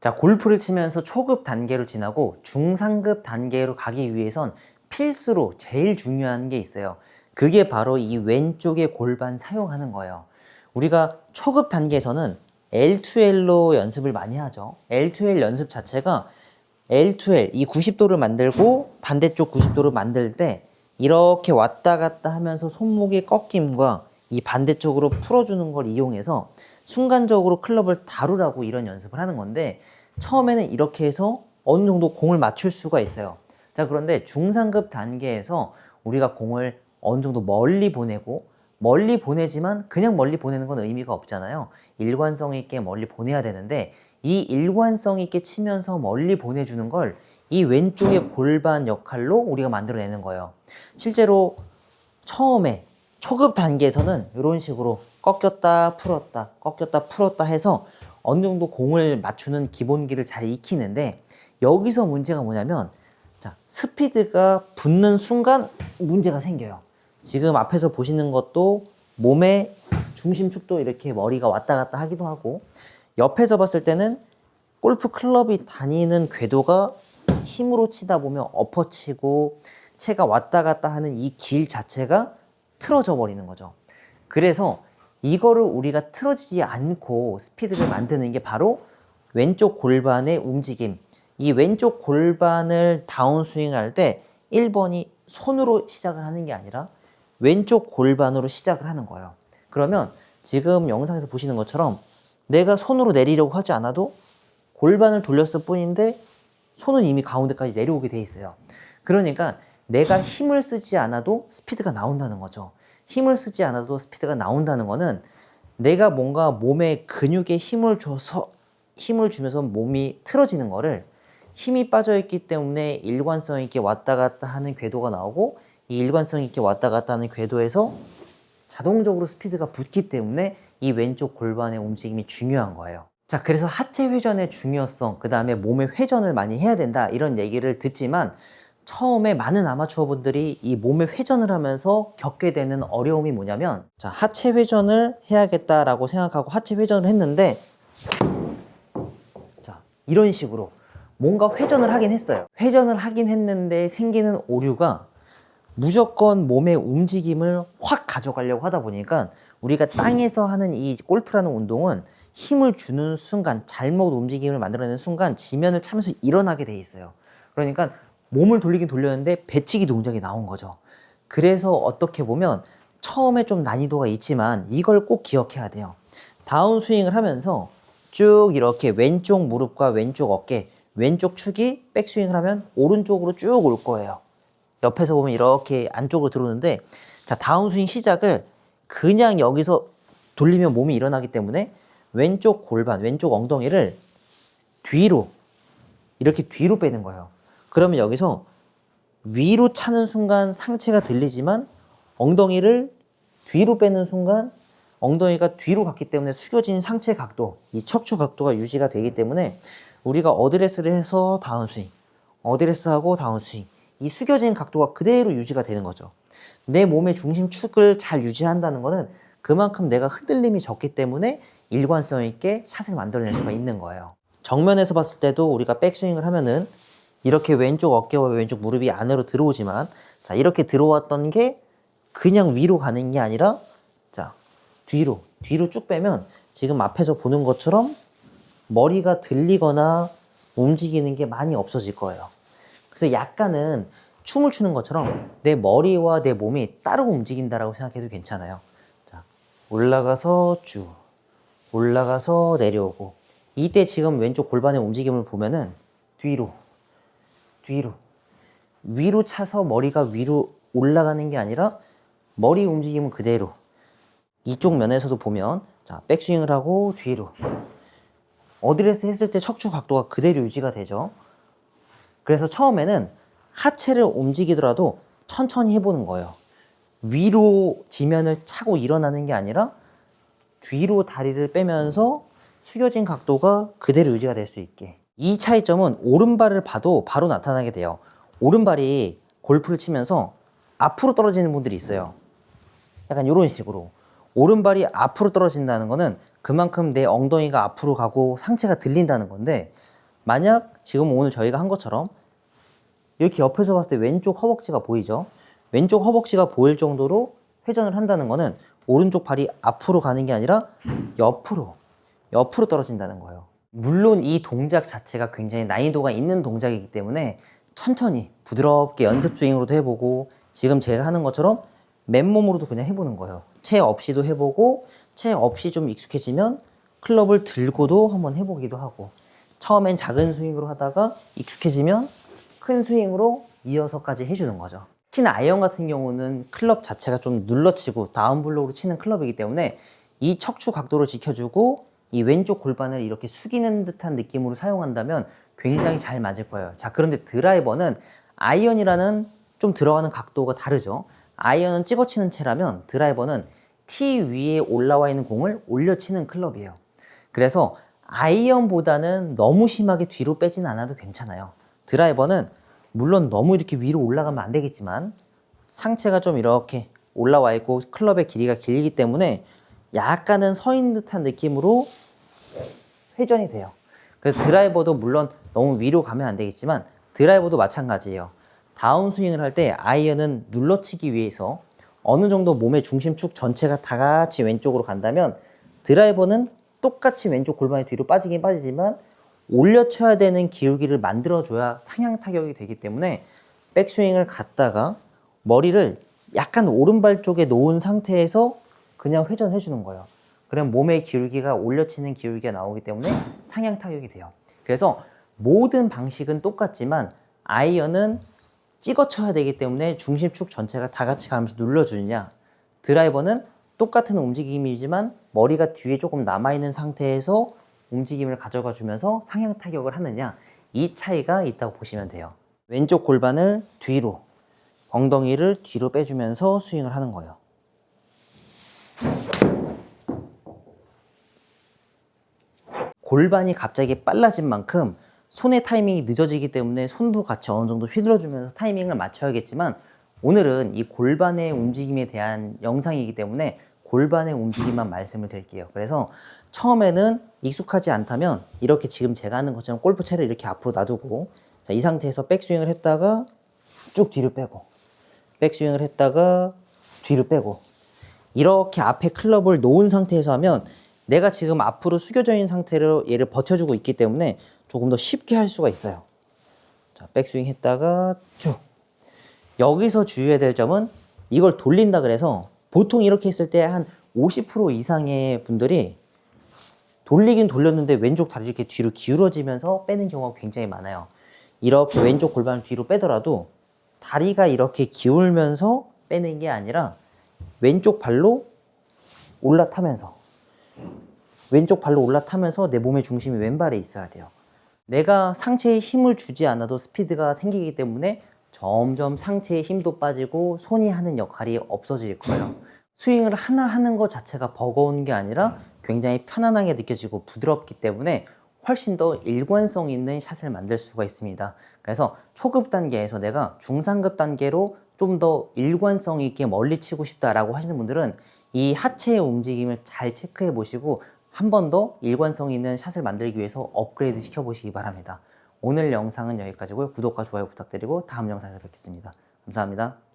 자, 골프를 치면서 초급 단계로 지나고 중상급 단계로 가기 위해선 필수로 제일 중요한 게 있어요. 그게 바로 이 왼쪽의 골반 사용하는 거예요. 우리가 초급 단계에서는 L2L로 연습을 많이 하죠. L2L 연습 자체가 L2L 이 90도를 만들고 반대쪽 90도를 만들 때 이렇게 왔다 갔다 하면서 손목의 꺾임과 이 반대쪽으로 풀어주는 걸 이용해서 순간적으로 클럽을 다루라고 이런 연습을 하는 건데 처음에는 이렇게 해서 어느 정도 공을 맞출 수가 있어요. 자, 그런데 중상급 단계에서 우리가 공을 어느 정도 멀리 보내고 멀리 보내지만 그냥 멀리 보내는 건 의미가 없잖아요. 일관성 있게 멀리 보내야 되는데 이 일관성 있게 치면서 멀리 보내주는 걸 이 왼쪽의 골반 역할로 우리가 만들어내는 거예요. 실제로 처음에 초급 단계에서는 이런 식으로 꺾였다 풀었다 꺾였다 풀었다 해서 어느 정도 공을 맞추는 기본기를 잘 익히는데 여기서 문제가 뭐냐면 자 스피드가 붙는 순간 문제가 생겨요. 지금 앞에서 보시는 것도 몸의 중심축도 이렇게 머리가 왔다 갔다 하기도 하고 옆에서 봤을 때는 골프 클럽이 다니는 궤도가 힘으로 치다 보면 엎어치고 채가 왔다 갔다 하는 이 길 자체가 틀어져 버리는 거죠. 그래서 이거를 우리가 틀어지지 않고 스피드를 만드는 게 바로 왼쪽 골반의 움직임. 이 왼쪽 골반을 다운스윙 할 때 1번이 손으로 시작을 하는 게 아니라 왼쪽 골반으로 시작을 하는 거예요. 그러면 지금 영상에서 보시는 것처럼 내가 손으로 내리려고 하지 않아도 골반을 돌렸을 뿐인데 손은 이미 가운데까지 내려오게 돼 있어요. 그러니까 내가 힘을 쓰지 않아도 스피드가 나온다는 거죠. 힘을 쓰지 않아도 스피드가 나온다는 거는 내가 뭔가 몸에 근육에 힘을 줘서 힘을 주면서 몸이 틀어지는 거를 힘이 빠져 있기 때문에 일관성 있게 왔다 갔다 하는 궤도가 나오고 이 일관성 있게 왔다 갔다 하는 궤도에서 자동적으로 스피드가 붙기 때문에 이 왼쪽 골반의 움직임이 중요한 거예요. 자, 그래서 하체 회전의 중요성, 그 다음에 몸의 회전을 많이 해야 된다, 이런 얘기를 듣지만, 처음에 많은 아마추어 분들이 이 몸의 회전을 하면서 겪게 되는 어려움이 뭐냐면, 자, 하체 회전을 해야겠다라고 생각하고 하체 회전을 했는데, 자, 이런 식으로 뭔가 회전을 하긴 했어요. 회전을 하긴 했는데 생기는 오류가 무조건 몸의 움직임을 확 가져가려고 하다 보니까 우리가 땅에서 하는 이 골프라는 운동은 힘을 주는 순간 잘못 움직임을 만들어내는 순간 지면을 차면서 일어나게 돼 있어요. 그러니까 몸을 돌리긴 돌렸는데 배치기 동작이 나온 거죠. 그래서 어떻게 보면 처음에 좀 난이도가 있지만 이걸 꼭 기억해야 돼요. 다운 스윙을 하면서 쭉 이렇게 왼쪽 무릎과 왼쪽 어깨, 왼쪽 축이 백스윙을 하면 오른쪽으로 쭉 올 거예요. 옆에서 보면 이렇게 안쪽으로 들어오는데 자 다운 스윙 시작을 그냥 여기서 돌리면 몸이 일어나기 때문에 왼쪽 골반, 왼쪽 엉덩이를 뒤로 이렇게 뒤로 빼는 거예요. 그러면 여기서 위로 차는 순간 상체가 들리지만 엉덩이를 뒤로 빼는 순간 엉덩이가 뒤로 갔기 때문에 숙여진 상체 각도, 이 척추 각도가 유지가 되기 때문에 우리가 어드레스를 해서 다운스윙, 어드레스하고 다운스윙, 이 숙여진 각도가 그대로 유지가 되는 거죠. 내 몸의 중심 축을 잘 유지한다는 것은 그만큼 내가 흔들림이 적기 때문에 일관성 있게 샷을 만들어낼 수가 있는 거예요. 정면에서 봤을 때도 우리가 백스윙을 하면은 이렇게 왼쪽 어깨와 왼쪽 무릎이 안으로 들어오지만 자 이렇게 들어왔던 게 그냥 위로 가는 게 아니라 자 뒤로 뒤로 쭉 빼면 지금 앞에서 보는 것처럼 머리가 들리거나 움직이는 게 많이 없어질 거예요. 그래서 약간은 춤을 추는 것처럼 내 머리와 내 몸이 따로 움직인다라고 생각해도 괜찮아요. 자, 올라가서 쭉, 올라가서 내려오고. 이때 지금 왼쪽 골반의 움직임을 보면은 뒤로, 뒤로, 위로 차서 머리가 위로 올라가는 게 아니라 머리 움직임은 그대로. 이쪽 면에서도 보면 자, 백스윙을 하고 뒤로. 어드레스 했을 때 척추 각도가 그대로 유지가 되죠. 그래서 처음에는 하체를 움직이더라도 천천히 해보는 거예요. 위로 지면을 차고 일어나는 게 아니라 뒤로 다리를 빼면서 숙여진 각도가 그대로 유지가 될 수 있게. 이 차이점은 오른발을 봐도 바로 나타나게 돼요. 오른발이 골프를 치면서 앞으로 떨어지는 분들이 있어요. 약간 이런 식으로. 오른발이 앞으로 떨어진다는 거는 그만큼 내 엉덩이가 앞으로 가고 상체가 들린다는 건데 만약 지금 오늘 저희가 한 것처럼 이렇게 옆에서 봤을 때 왼쪽 허벅지가 보이죠? 왼쪽 허벅지가 보일 정도로 회전을 한다는 거는 오른쪽 발이 앞으로 가는 게 아니라 옆으로, 옆으로 떨어진다는 거예요. 물론 이 동작 자체가 굉장히 난이도가 있는 동작이기 때문에 천천히 부드럽게 연습 스윙으로도 해보고 지금 제가 하는 것처럼 맨몸으로도 그냥 해보는 거예요. 채 없이도 해보고 채 없이 좀 익숙해지면 클럽을 들고도 한번 해보기도 하고 처음엔 작은 스윙으로 하다가 익숙해지면 큰 스윙으로 이어서까지 해주는 거죠. 특히나 아이언 같은 경우는 클럽 자체가 좀 눌러치고 다운블로우로 치는 클럽이기 때문에 이 척추 각도를 지켜주고 이 왼쪽 골반을 이렇게 숙이는 듯한 느낌으로 사용한다면 굉장히 잘 맞을 거예요. 자, 그런데 드라이버는 아이언이라는 좀 들어가는 각도가 다르죠. 아이언은 찍어치는 채라면 드라이버는 티 위에 올라와 있는 공을 올려치는 클럽이에요. 그래서 아이언보다는 너무 심하게 뒤로 빼진 않아도 괜찮아요. 드라이버는 물론 너무 이렇게 위로 올라가면 안 되겠지만 상체가 좀 이렇게 올라와 있고 클럽의 길이가 길기 때문에 약간은 서 있는 듯한 느낌으로 회전이 돼요. 그래서 드라이버도 물론 너무 위로 가면 안 되겠지만 드라이버도 마찬가지예요. 다운 스윙을 할 때 아이언은 눌러치기 위해서 어느 정도 몸의 중심축 전체가 다 같이 왼쪽으로 간다면 드라이버는 똑같이 왼쪽 골반이 뒤로 빠지긴 빠지지만 올려쳐야 되는 기울기를 만들어줘야 상향 타격이 되기 때문에 백스윙을 갔다가 머리를 약간 오른발 쪽에 놓은 상태에서 그냥 회전해 주는 거예요. 그럼 몸의 기울기가 올려치는 기울기가 나오기 때문에 상향 타격이 돼요. 그래서 모든 방식은 똑같지만 아이언은 찍어 쳐야 되기 때문에 중심축 전체가 다 같이 가면서 눌러주느냐 드라이버는 똑같은 움직임이지만 머리가 뒤에 조금 남아있는 상태에서 움직임을 가져가 주면서 상향 타격을 하느냐 이 차이가 있다고 보시면 돼요. 왼쪽 골반을 뒤로 엉덩이를 뒤로 빼주면서 스윙을 하는 거예요. 골반이 갑자기 빨라진 만큼 손의 타이밍이 늦어지기 때문에 손도 같이 어느 정도 휘둘러주면서 타이밍을 맞춰야겠지만 오늘은 이 골반의 움직임에 대한 영상이기 때문에 골반의 움직임만 말씀을 드릴게요. 그래서 처음에는 익숙하지 않다면 이렇게 지금 제가 하는 것처럼 골프채를 이렇게 앞으로 놔두고 자, 이 상태에서 백스윙을 했다가 쭉 뒤로 빼고 백스윙을 했다가 뒤로 빼고 이렇게 앞에 클럽을 놓은 상태에서 하면 내가 지금 앞으로 숙여져 있는 상태로 얘를 버텨주고 있기 때문에 조금 더 쉽게 할 수가 있어요. 자, 백스윙 했다가 쭉. 여기서 주의해야 될 점은 이걸 돌린다 그래서 보통 이렇게 했을 때 한 50% 이상의 분들이 돌리긴 돌렸는데 왼쪽 다리 이렇게 뒤로 기울어지면서 빼는 경우가 굉장히 많아요. 이렇게 왼쪽 골반을 뒤로 빼더라도 다리가 이렇게 기울면서 빼는 게 아니라 왼쪽 발로 올라타면서 왼쪽 발로 올라타면서 내 몸의 중심이 왼발에 있어야 돼요. 내가 상체에 힘을 주지 않아도 스피드가 생기기 때문에 점점 상체에 힘도 빠지고 손이 하는 역할이 없어질 거예요. 스윙을 하나 하는 것 자체가 버거운 게 아니라 굉장히 편안하게 느껴지고 부드럽기 때문에 훨씬 더 일관성 있는 샷을 만들 수가 있습니다. 그래서 초급 단계에서 내가 중상급 단계로 좀 더 일관성 있게 멀리 치고 싶다라고 하시는 분들은 이 하체의 움직임을 잘 체크해 보시고 한 번 더 일관성 있는 샷을 만들기 위해서 업그레이드 시켜 보시기 바랍니다. 오늘 영상은 여기까지고요. 구독과 좋아요 부탁드리고 다음 영상에서 뵙겠습니다. 감사합니다.